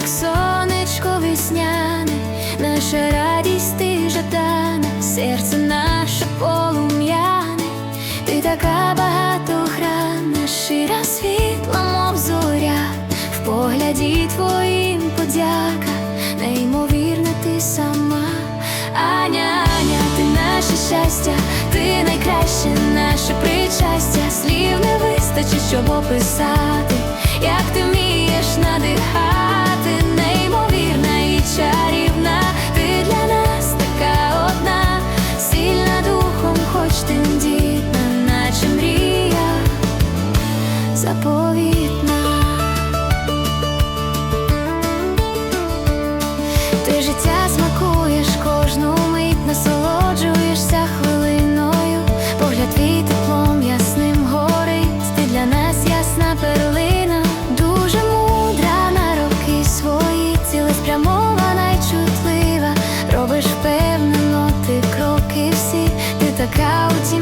як сонечко весняне, наша радість ти жадана, серце наше полум'яне, ти така багатогранна, шира світла, мов зоря, в погляді твоїм подяка, неймовірна, ти сама, Аня, Аня, ти наше щастя, ти найкраще, наше причастя, слів не вистачить, щоб описати.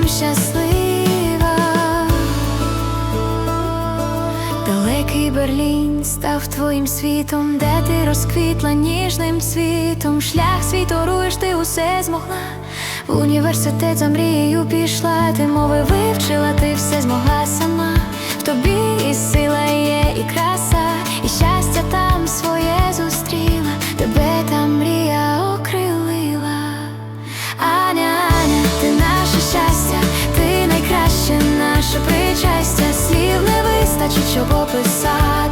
Щаслива. Далекий Берлін став твоїм світом, де ти розквітла ніжним світом. Шлях свій торуєш, ти усе змогла. В університет за мрією пішла, ти мови вивчила, ти все змогла сама. В тобі і сила причастя, слів не вистачить, щоб описати,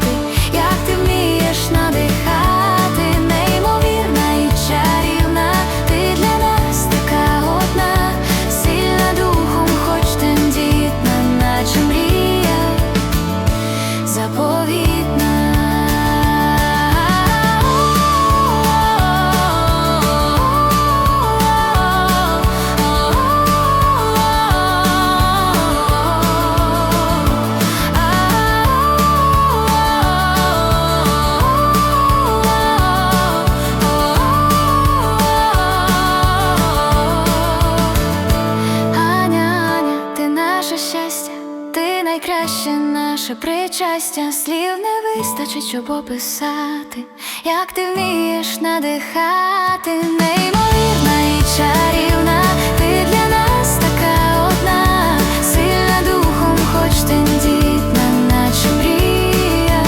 наше щастя, ти найкраще наше причастя, слів не вистачить, щоб описати, як ти вмієш надихати, неймовірна і чарівна, ти для нас така одна, сильна духом, хоч тендітна, наче мрія.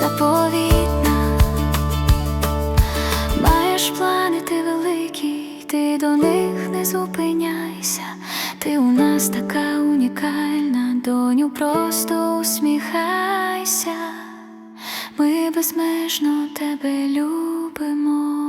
Заповітна. Маєш плани ти великі, ти до них не зупиняйся. Ти у нас така унікальна, доню, просто усміхайся. Ми безмежно тебе любимо.